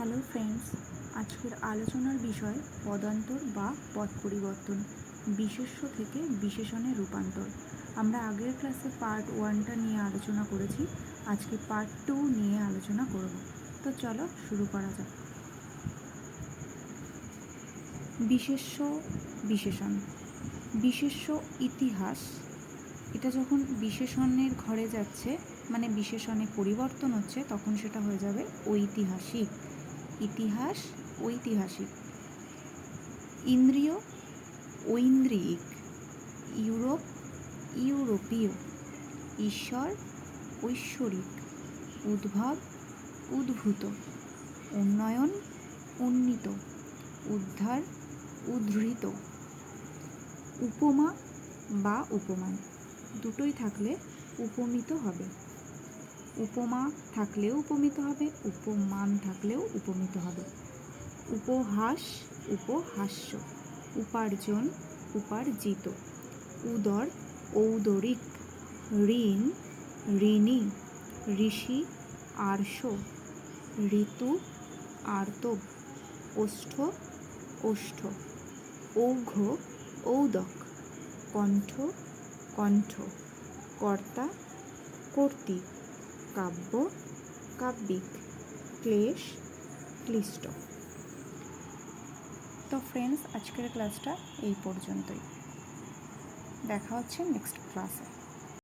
Hello friends, আজকের আলোচনার বিষয় পদান্তর বা পদ পরিবর্তন, বিশেষ্য থেকে বিশেষণে রূপান্তর। আমরা আগের ক্লাসে পার্ট ওয়ানটা নিয়ে আলোচনা করেছি, আজকে পার্ট টু নিয়ে আলোচনা করব। তো চলো শুরু করা যাক। বিশেষ্য, বিশেষণ। বিশেষ্য ইতিহাস, এটা যখন বিশেষণের ঘরে যাচ্ছে মানে বিশেষণে পরিবর্তন হচ্ছে, তখন সেটা হয়ে যাবে ঐতিহাসিক। ইতিহাস ঐতিহাসিক। ইন্দ্রিয় ঐন্দ্রিক ইউরোপ, ইউরোপীয়। ঈশ্বর, ঐশ্বরিক। উদ্ভব, উদ্ভূত। উন্নয়ন, উন্নীত। উদ্ধার, উদ্ধৃত। উপমা বা উপমান। দুটোই থাকলে উপমিত হবে। উপমা থাকলেও উপমিত হবে, উপমান থাকলেও উপমিত হবে। উপহাস, উপহাস্য, উপার্জন, উপার্জিত, উদর, ঔদরিক, ঋণ, ঋণী, ঋষি, আর্ষ, ঋতু, আর্তব, ওষ্ঠ ওষ্ঠ ঔঘ, ঔদক, কণ্ঠ কণ্ঠ, কর্তা কর্তৃক কাব্য কাব্যিক ক্লেশ ক্লিষ্ট। তো ফ্রেন্ডস আজকের ক্লাসটা এই পর্যন্তই। দেখা হচ্ছে নেক্সট ক্লাসে